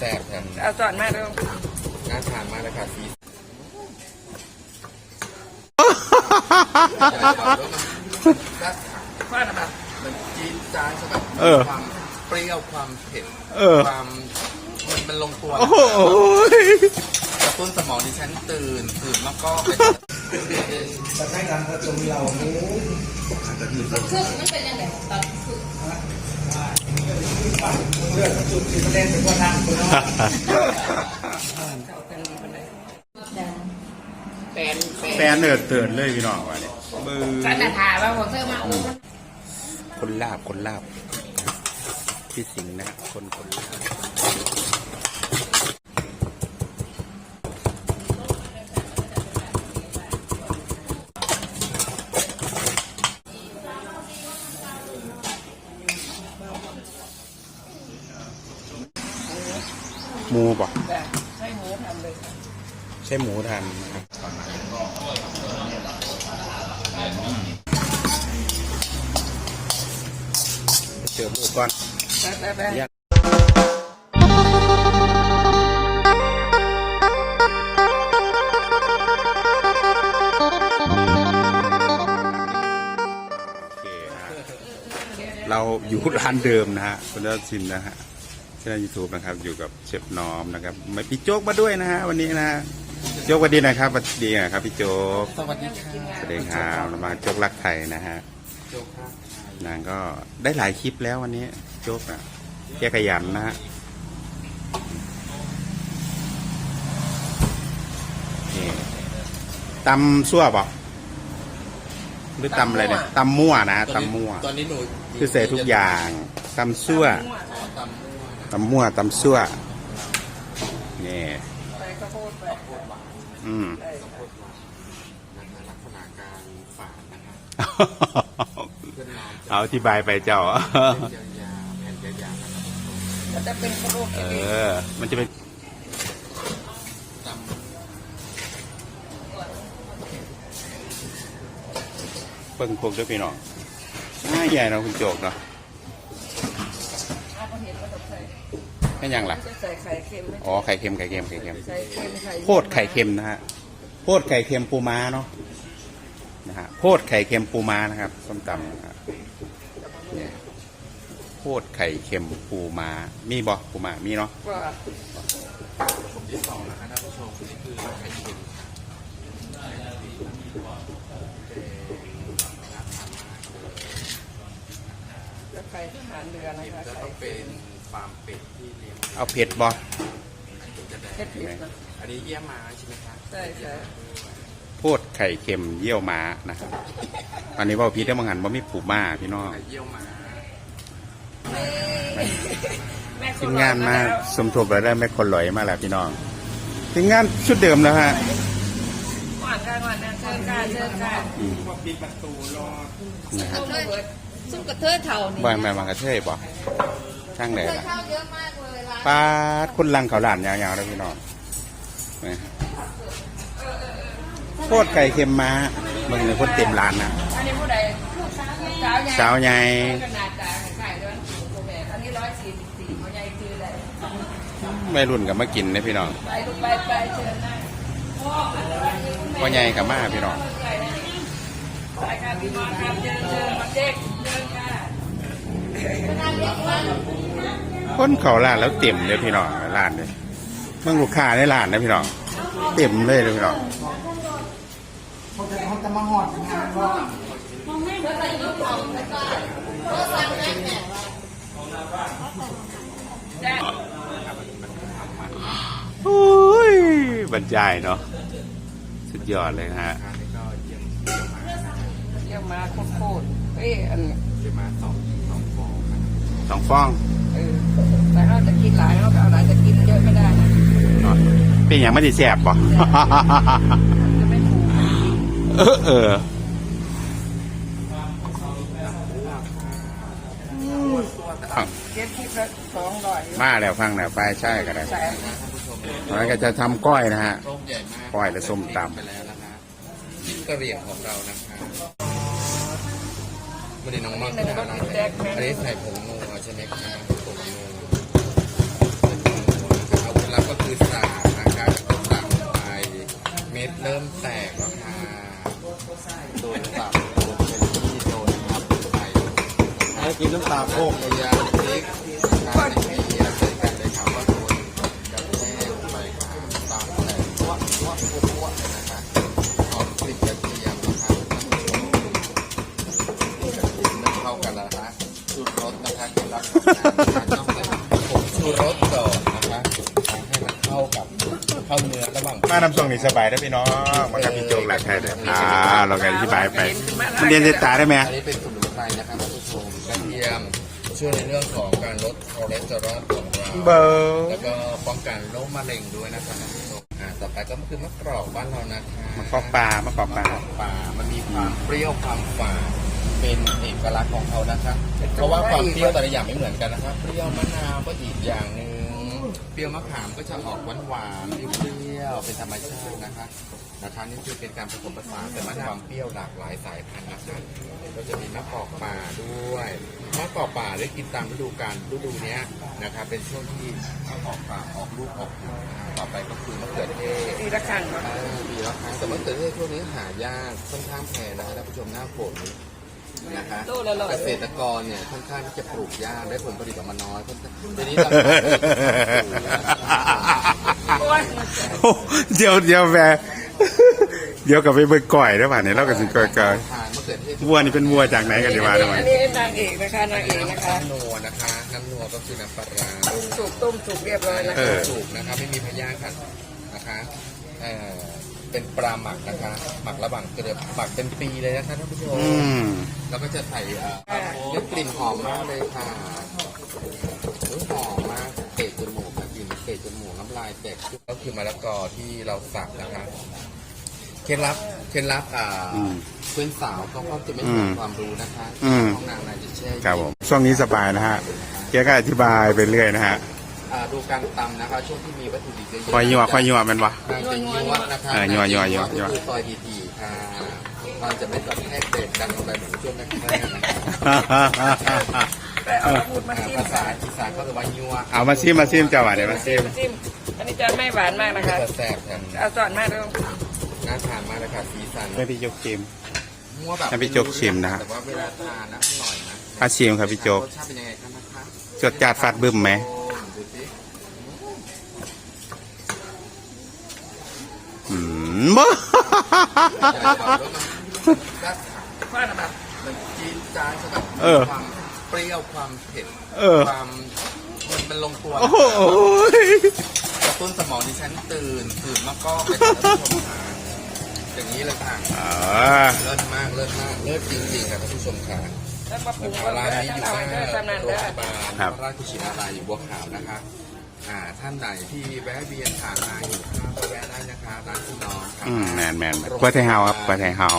แซ่บครับเอาสอนมาดูน่าทานมากเลยค่ะซีรัดว่าอะไรบ้างมันจี๊ดจ้าดใช่ไหมเออ ความเปรี้ยวความเผ็ดเออ ความมันมันลงตัวโอ้โหกระตุ้นสมองดิฉันตื่นตื่นแล้วก็ไป แฟนแฟแฟนเนิร์ดเตือนเลยพี่น้องว่าเนี่ยมือฉันน่ะถามว่าผมเธอมาโอ้คนลาบคนลาบพี่สิงห์นะฮะคนคนลาบหมูป่ะ แบบให้หมูทำเลย ใช่หมูทันนะครับเจอหมูก่อนแบบแบบแบบอยากโอเราอยู่ร้านเดิมนะฮะคุณยอดชินนะฮะช่องยูทูบนะครับ อยู่กับเชฟน้อมนะครับไมาพี่โจ๊กมาด้วยนะฮะวันนี้นะ โจ๊กสวัสดีนะครับสวัสดีนะครับพี่โจ๊กสวัสดีค่ะสวัสดีครับเรามาโจ๊กรักไทยนะฮะโจ๊กครับนางก็ได้หลายคลิปแล้ววันนี้โจ๊กอะแกขยันนะฮะนี่ตำซั่วบอกหรือตำอะไรเนี่ยตำมั่วนะฮะตำมั่วตอนนี้หนูคือใส่ทุกอย่างตำซั่วตำมั่วตำมั่วตำซั่วนี่ใส่ข้าวโพดไป อืมใส่นะคะลักษณะการฝานนะคะเพื่อนน้องจะเอาอธิบายไปเจ้าเส้นยาวๆแผ่นยาวๆนะครับมันจะเป็นข้าวโพดเอเล็กอมันจะเป็นตำเปิ้งพวกด้วยพี่น้องน่าใหญ่เนาะคุณโจกเนาะ ๆเอาไปเห็นว่าต้องใส่ แค่ยังล่ะ จะใส่ไข่เค็มไหมอ๋อไข่เค็มไข่เค็มไข่เค็ม ใส่เค็มไข่โพดไข่เค็มนะฮะโพดไข่เค็มปูม้าเนาะนะฮะโพดไข่เค็มปูม้านะครับส้มตำนะครับเนี่ยโพดไข่เค็มปูม้ามีบ่ปูม้ามีเนาะก็ที่สองนะคะท่านผู้ชมนี่คือไข่เค็มค่ะจะไข่ทหารเรือนะคะจะไข่ต้องเป็น ฟาร์มเป็ดที่เลี้ยงเอาเผ็ดบ่จะได้เผ็ดผิดนะอันนี้เยี่ยมมาใช่ไหมคะใช่ใช่โพดไข่เค็มเยี่ยวม้านะครับอันนี้เว่าพีได้บางหันว่ามีปูม้าพี่น้องไข่เยี่ยวมาแม่คทีมนงานมาสมทบแล้วได้แม่คนลอยมาแล้วพี่น้องทีมงานชุดเดิมแล้วฮะหวานกันหวานนะเชิญค่ะเชิญค่ะอืมนะฮะต้มระเบิดซุปกระเทยเท่านี่บางแม่บางกระเทยบ่ช่างไหนล่ะข้าวเยอะมากเลยร้านปาดคุณลังเขาหลานยาวๆแล้วพี่น้องนี่ฮะโคตรไก่เค็มม้ามึงเนี่ยคนเต็มร้านนะอันนี้ผู้ใดสาวใหญ่สาวใหญ่ขนาดจางไข่ด้วยโอเคอันนี้ร้อยสี่สิบสี่เขาใหญ่คืออะไรไม่รุ่นกับมากินนะพี่น้องไปลูกไปไปเชิญนะพ่อใหญ่กับมาพี่น้องไปค่ะพี่น้องครับเชิญเชิญมาเจ๊กเชิญค่ะ คนเขาร้านแล้วเต็มเลยพี่น้องร้านเลยเมื่อลูกค้าในร้านนะพี่น้องเต็มเลยเลยพี่น้องโอ้ยบรรยายเนาะสุดยอดเลยนะฮะอันนี้ก็เยี่ยมเยี่ยมมาเยี่ยมมาโคตรๆเอ้ยอันเยี่ยมมาสองสองฟองค่ะสองฟอง เออแต่เราจะ กินหลายเราก็เอาหลายจะกินเยอะไม่ได้นะเนาะเป็นอย่างไม่ได้แสบป่ะจะไม่ถูกเออเออเก็บคิดละสองร้อยมาแล้วฟังแล้วไปใช่ก็ได้แสนแล้วก็จะทำก้อยนะฮะโต๊ะใหญ่มากก้อยและส้มตำไปแล้วนะคะจิ้มกระเหรี่ยงของเรานะคะไม่ได้น้องมากนะอันนี้ใส่ผงือสานนะครต้มตับไปเม็ดเริ่มแตกแล้วค่ะโดนตับโดนเป็นที่โดนครับไปให้กินน้ำตาโคกเลยยาพริกตนเมียใส่กันเลยค่ะว่าโดนกับแม่ไปตามแต่ว่าว่าว่นะคะหอมกลิ่ระเทียมนะคะกลิ่นกระเทียเข้ากันนะคะสูตรรสนะครับ เข้าเนื้อระหว่างมาน้ำส้มนี่สบายได้พี่น้องมากับพี่โจ๊กหลักใครเลยอ่าเรากันอธิบายไป มันเรียนเจตาได้ไหม อันนี้เป็นสมุนไพรนะครับท่านผู้ชมกระเทียมช่วยในเรื่องของการลดคอเลสเตอรอลของเราเบอร์แล้วก็ป้องกันโรคมะเร็งด้วยนะครับท่านผู้ชมอ่าต่อไปก็คือมะกรอกบ้านเรานะคะมะกอกปลามะกอกปลามะกอกป่ามันมีความเปรี้ยวความฝาดเป็นเอกลักษณ์ของเขานะครับเพราะว่าความเปรี้ยวแต่ละอย่างไม่เหมือนกันนะครับเปรี้ยวมะนาวก็อีกอย่างหนึ่ง เปรี้ยวมะขามก็จะออกหวานหวานๆเปรี้ยวๆเป็นธรรมชาตินะคะนะคะนี่คือเป็นการผสมผสานแต่มะนาวเปรี้ยวหลากหลายสายพันธุ์นะครับก็จะมีมะกอกป่าด้วยมะกอกป่าได้กินตามฤดูกาลฤดูเนี้ยนะครับเป็นช่วงที่มะกอกป่าออกลูกออกผลนะครับต่อไปก็คือมะเขือเทศตีละครั้งอ่าปีละครั้งแต่มะเขือเทศช่วงนี้หายากค่อนข้างแพงนะครับท่านผู้ชมหน้าฝน นะคะโลละร้อยเกษตรกรเนี่ยค่อนข้างที่จะปลูกยากได้ผลผลิตออกมาน้อยค่อนข้างทีนี้ราคาสูงนะครับโอ้ยโอ้เดี๋ยวเดี๋ยวแม่เดี๋ยวกลับไปเบิกก่อยได้ป่ะเนี่ยเราก็สิก่อยก่อยทานมะเขือเทศวัวนี่เป็นวัวจากไหนกันดีวะทำไมอันนี้นางเอกนะคะนางเอกนะคะน้ำนัวนะคะน้ำนัวก็คือน้ำปลาร้าต้มสุกต้มสุกเรียบร้อยนะเอคะอถูกนะคะไม่มีพยาธิค่ะนะคะเอ่อ เป็นปลาหมักนะคะ หมักระหว่างเกลือหมักเป็นปีเลยนะคะท่านผู้ชมอืม แล้วก็จะใส่เอ่อได้กลิ่นหอมมากเลยค่ะอุ๊ยหอมมากเตะจมูกค่ะกลิ่นเตะจมูกน้ำลายแตกก็คือมะละกอที่เราสับนะคะเคล็ดลับเคล็ดลับอ่าอืมเพื่อนสาวเขาก็จะไม่อืมีมความรู้นะคะอืมห้องนางนายจะแช่ครับผมช่วงนี้สบายนะฮะแกก็อธิบายไปเรื่อยนะฮะ อ่าดูการตำนะคะช่วงที่มีวัตถุดิบเยอะๆคอยยัวคอยยัวแมันวะ นางจะยัวนะคะเออยัวยัวยัวยัวก็คือซอยดีๆค่ะมันจะไม่แบบแทกเด็ดดังลงไปเหมือนช่วงแรกๆนะคะแต่เอาพูดมาอ่าชิมภาษาค่ะอีสานก็คือว่ายัวเอามาซิมมาซิมเจ้าหวานเดี๋ยวมาซิมมาชิมอันนี้จะไม่หวานมากนะคะ จะแซ่บแทนเอาสอนมากเลยน่าทานมากเลยค่ะสีสันให้พี่โจ๊กชิมมั่วแบบให้พี่โจ๊กชิมนะฮะแต่ว่าเวลาทานนะอร่อยนะถ้าชิมครับพี่โจ๊ก รสชาติเป็นยังไงครับนะคะจดจัดฟาดบึ้มไหม โอ้ดูสิ อืม บ่จะบอกว่ามันรักษาว่าแบบมันจี๊ดจ้าดใช่ไหมเออความเปรี้ยวความเผ็ดเออความมันมันลงตัวโอ้โหกระตุ้นสมองดิฉันตื่นตื่นมากก็ไปท่านผู้ชมค่ะอย่างนี้เลยค่ะอ่าเลิศมากเลิศมากเลิศจริงๆค่ะท่านผู้ชมค่ะแล้วมาปรุงร้านนี้อยู่หเอาน้าไว้ทำนานโรงได้พยาบาลราชกุชินารายอยู่บัวขาวนะคะ อ่าท่านไหนที่แวะเวียนผ่านมาอยู่ข้าวก็แวะได้นะคะร้านพี่น้องค่ะอืมแมนแมนแมนกล้วยไทยเฮาครับกล้วยไทยเฮา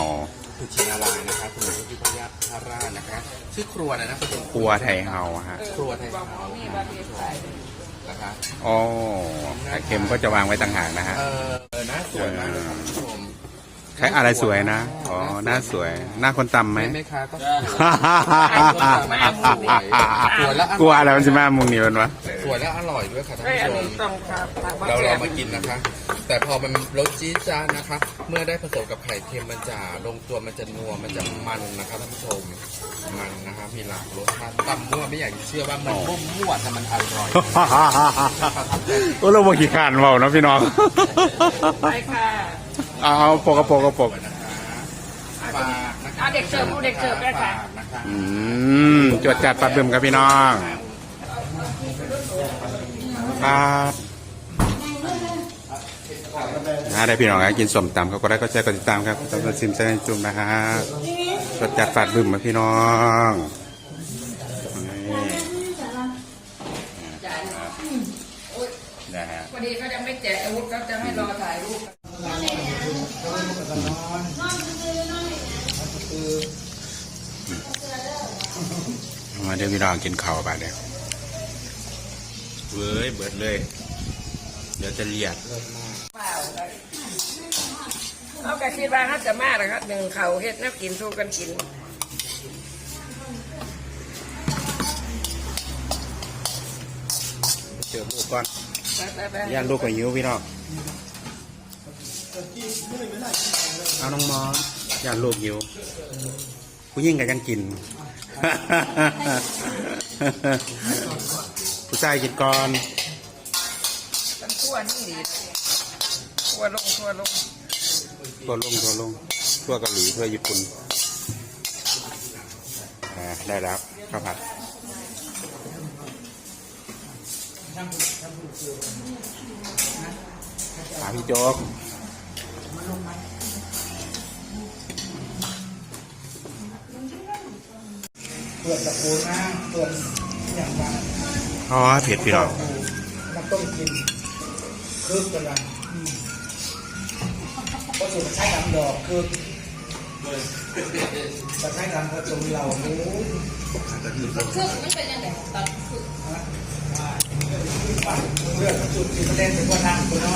กุชินารายนะคะถนนพิพยาพาราชนะคะชื่อครัวอะไรนะคุณผู้ชมครัวไทยเฮาฮะ ครัวไทยบอกเฮาว่ามีบาเบียใส่นะคะโอ้ไข่เค็มก็จะวางไว้ต่างหากนะฮะ เออเออหน้าสวยมากเลยครับคุณผู้ชมใช้อะไรสวยนะ อ๋อ หน้าสวย หน้าคนตำไหมไม่ไหมคะก็สวยกลัวอะไรมันจะมามุงนี่มันวะสวยและอร่อยด้วยค่ะท่านไอ้ยอันผู้ชนี้มต้องครับเราเรามากินนะคะ แต่พอมันรสจี๊ดจ้าดนะคะ เมื่อได้ผสมกับไข่เค็มมันจะลงตัวมันจะนัวมันจะมันนะคะท่านผู้ชมมันนะคะมีหลากรสชาติตำมั่วไม่อยากจะเชื่อว่ามันมั่วมั่วแต่มันอร่อยโอ้เราบอกขี้ขานเบาเนาะพี่น้องไปค่ะ เอาเอาปกเอาปกเอาปกฝากนะคะเอาเด็กเสิร์ฟผู้เด็กเสิร์ฟด้วยค่ะ ฝากนะคะอืมจวดจัดปัดบึมครับพี่น้องครับนะได้พี่น้องครับกินสมตำเขาก็ได้ก็แชร์กดติดตามครับตำรวจซิมเซนจุ่มนะฮะจวดจัดปัดบึมครับพี่น้องนี่นะฮะ พอดีเขาจะไม่แจกอาวุธเขาจะให้รอถ่ายรูป มาเดี๋ยวพี่น้องกินข้าวไปเดี๋ยวเว้ยเบิดเลย เดี๋ยวจะเลียดเปล่าเลยเอากระคิดว่าเขาจะมาแล้วครับหนึ่งเขาเฮ็ดน้ำกินสู้กันกินเจอลูกก่อนไปไปไปย่านลูกกับยิ้วพี่น้องเอาน้องมอสอย่าลูกหิวผู้ยิ่งกับกันกิน ผู้ชายกินก่อนกันทั่วนี่ดีทั่วลงทั่วลงตัวลงตัวลงตัวเกาหลีตัวญี่ปุ่นอ่าได้แล้วข้าวผัดถามพี่โจ๊ก เปลือกตะปูนะเปลือกอย่างว่าอ๋อเผ็ดพี่น้องน้ำต้มกินคืบกันละอืมผสมใช้ดำดอกคืบตะไคร้ดำผสมเหล่าหมูเครื่องมันเป็นยังไงตอนคือปั่นเลือดผสมสีแดงเป็นว่านั่งคนเนาะ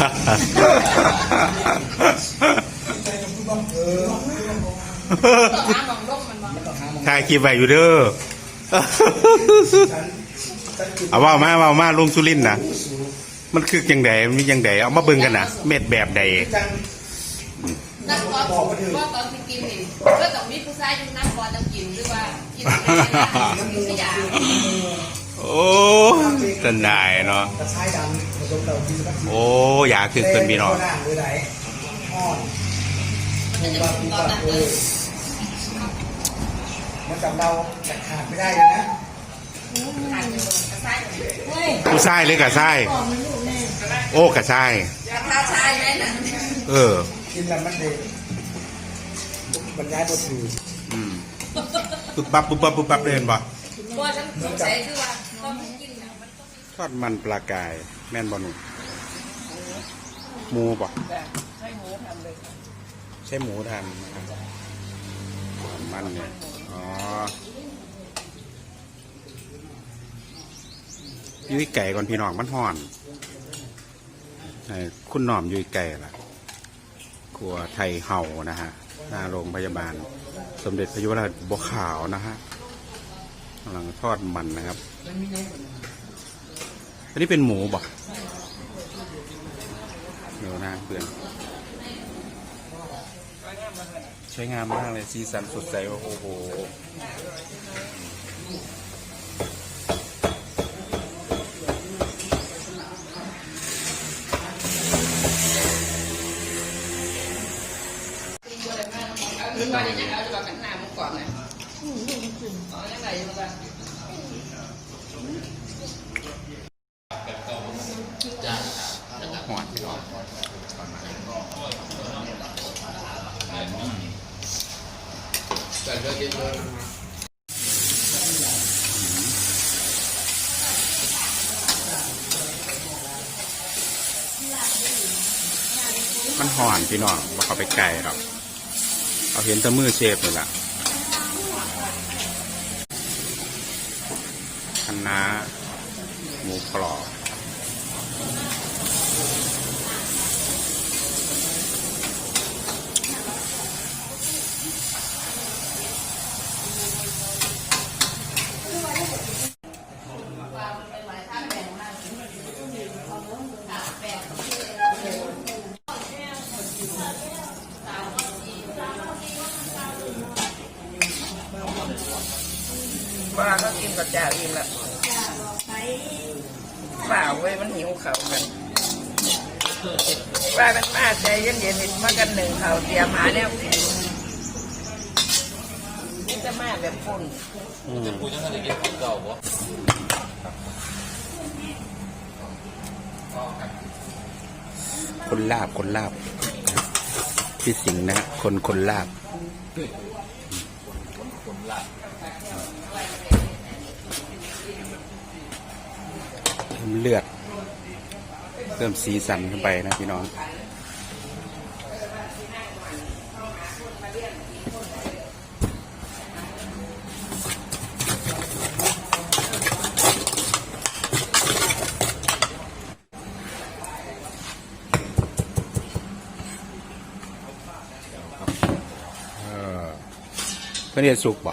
เออ ถ่ายคลิปไว้อยู่เด้อฉันฉันกินเอาว่ามาว่ามาลุงสุรินทร์นะมันคือยังไดมันมียังไดเอามาเบิ่งกันนะเม็ดแบบใดจังนักตอนว่าตอนที่กินนี่เพื่อต้องมีผู้ชายอยู่นักบอลจะกินหรือว่ากินอะไรนะกินสยามโอ้สนายเนาะตะไคร้ดำผสมเหล่าดีสักทีโอ้อยากคือเพิ่นพี่น้อง หน้าหรือไหนอ่อนมันจะเป็นตอนนั้นเลยมันกับเราจะขาดไม่ได้เลยนะทานอยู่กระซ้ายเฮ้ยผู้ชายหรือกะชายโอ้กะชายกระทาชายไหมนะเออกินแล้วมันเด็กบรรยายบทถืออืมปุ๊บปั๊บปุ๊บปั๊บปุ๊บปั๊บเดินบ่ว่าฉันสงสัยคือว่าตอนที่กินน่ะมันต้องทอดมันปลากายแม่นบ่หนูหมูบ่แต่ให้หมูทำเลยใช่หมูทานนะครับทอดมันเนี่ย อ๋อยุ้ยไก่ก่อนพี่น้องมันห่อนคุณหน่อมยุ้ยไก่ล่ะครัวไทยเห่านะฮะหน้าโรงพยาบาล สมเด็จพระยุวราชบัวขาวนะฮะกำลังทอดมันนะครับอันนี้เป็นหมูบอกเดี๋ยวนะเพื่อน สวยงามมากเลยสีสันสดใสโอ้โหขึ้นมาเนี่ยเอาจะบอกกันหน้ามันก่อนนะอ๋อยังไงยังไงหวานพี่น้องมัน ห่อนพี่น้องว่าเขาไปไกลหรอกเอาเห็นตะมือเชฟเลยล่ะคณะหมูกรอบ เขากินกับจ่าอิ่มละเปล่าเว้ยมันหิวเขากันว่ากันมาใจเย็นๆมากันหนึ่งเขาเตรียมหาแนวกินนี่จะมาแบบปุ่นกูจะทำอะไรกินของเก่าบ่คนลาบคนลาบพี่สิงห์นะฮะคนคนลาบ เพิ่มเลือด เพิ่มสีสันขึ้นไปนะพี่น้องเออเพื่อนเรียนสุกบ่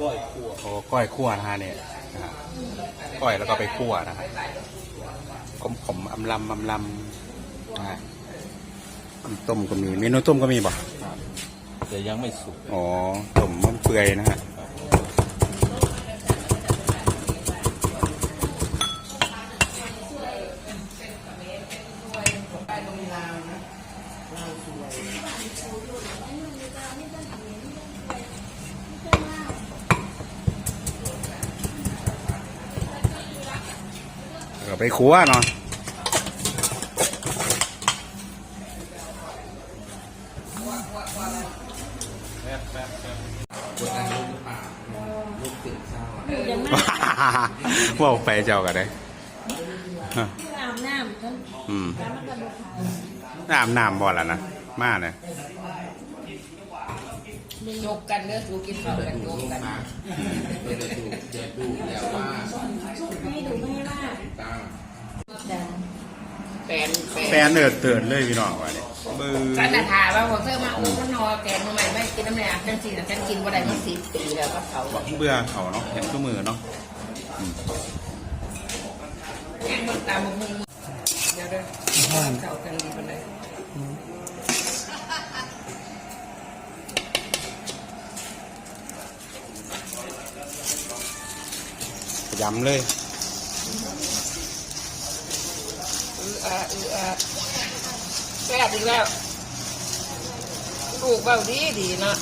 ก้อยคั่วโอ้ก้อยคั่วนะฮะเนี่ยนะฮะ ก้อยแล้วก็ไปคั่วนะฮะขมขมๆอำลำอำลำช่ต้มก็มีเมนูต้มก็มีบ่แต่ยังไม่สุกอ๋อต้มมันเปื่อยนะฮะ ไปครัวเนาะคนนั้นลูกหรือว้าว่าไปเจ้ากันได้อาบน้ำจนอืมการมันกระดูกหายน้ำน้ำบ่ล้วนะมาเนี่ยยกกันเด้อสูกินข้าวกันยกกัน มาเดี๋ยวดูเดี๋ยวดูอย่าว่า ไม่ให้ดูไม่ให้ว่า ตา แต่ แฟนแฟ แฟ นเดือดเตือนเลยพี่น้องว่าเนี่ยบือกันน่ะถามว่าผมเธอมาโอ้ก็นอนแกงมาใหม่ไม่กินน้ำแดงจังสีแต่ฉันกินว่าได้มาสิบปีแล้วก็เขาบอกเบื่อเขาเนาะเห็นก็มือเนาะแกงมันตามมือเดี๋ยวเด้อเขากันดีไปเลยยำเลย อืออาอืออาแซ่บอีกแล้วลูกเบาดีดีเนาะ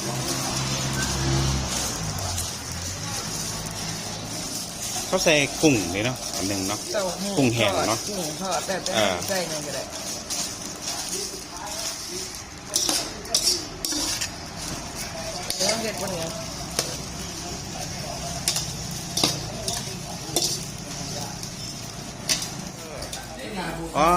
เขาใส่กุ้งเลยเนาะอันหนึ่งเนาะ เต้าหู้กุ้งแห้งเนาะกุ้งทอดแต่แต่เออใส่ยังก็ได้เดี๋ยวเห็ดวันนี้ อ้า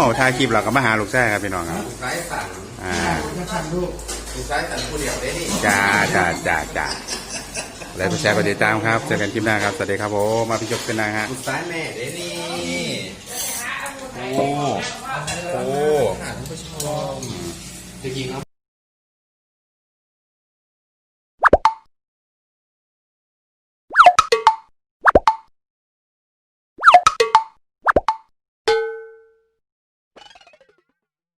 วถ่ายคลิปเราก็มาหาลูกแท้ครับพี่น้องครับลูกซ้ายสั่นอ่าจะทำลูกลูกซ้ายสั่นผู้เดียวได้นี่ จ้าจ้าจ้าจ้าแล้วก็แชร์กดติดตามครับ เจอกันคลิปหน้าครับ สวัสดีครับผมมาพี่จบกันนะฮะลูกซ้ายแม่ได้นี่โอ้ โอ้ ท่านผู้ชมจะกินครับ